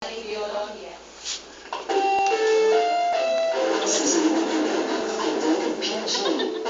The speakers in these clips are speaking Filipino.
ideolohiya. Ay dapat PG. Patnubay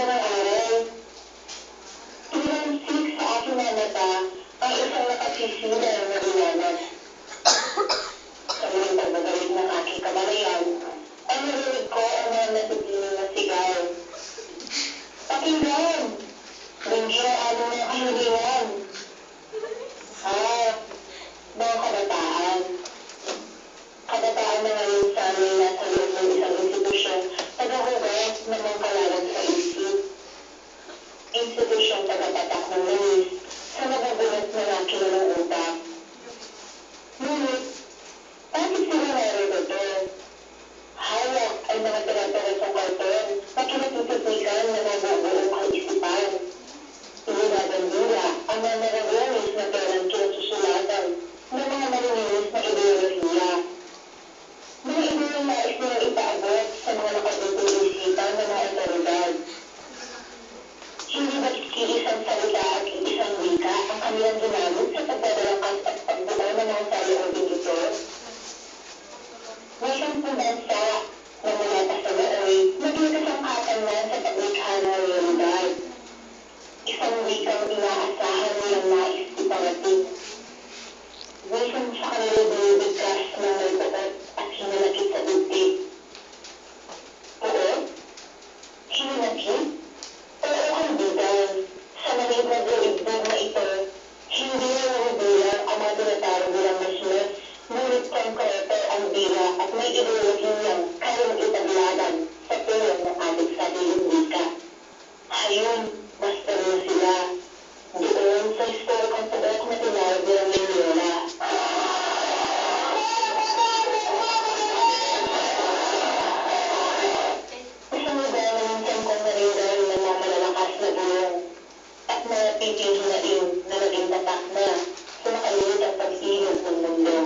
ng araw. Tumansik sa aking mga mata ang isang nakasisira na liwanag. Sa muling pagbabalik ng aking kamalayan, ay narinig ko ang mga natutiling na sigaw. Pakinggan! Institusyong tagapatak ng langis sa nababulat na nakino ng utak. Ngunit, bakit sila narito? Hawak ay mga tira-tirasong karton na kinatututikan na nabubuong ang isipan. Inibabandila ang mga naragalis na perang kinasusulatan ng mga marinilis na ideolohiya. Mga ideyang nais nilang ipaabot sa mga nakatutong isipan ng mga May isang bansa na sa nooy naging kasangkatan na sa paglikha ng konkreto ang bila at may ideolohiyang kayang ipaglaban sa tulong ng ating sariling wika. Hayun, basta rin sila. Doon sa historikong pagkat na tinawag nilang Loyola. Isang lugar na minsan kong narindan ng mga malalakas na bulong at mga pipihinain na naging tatak na sa makalimutan pag-ihog ng mundo.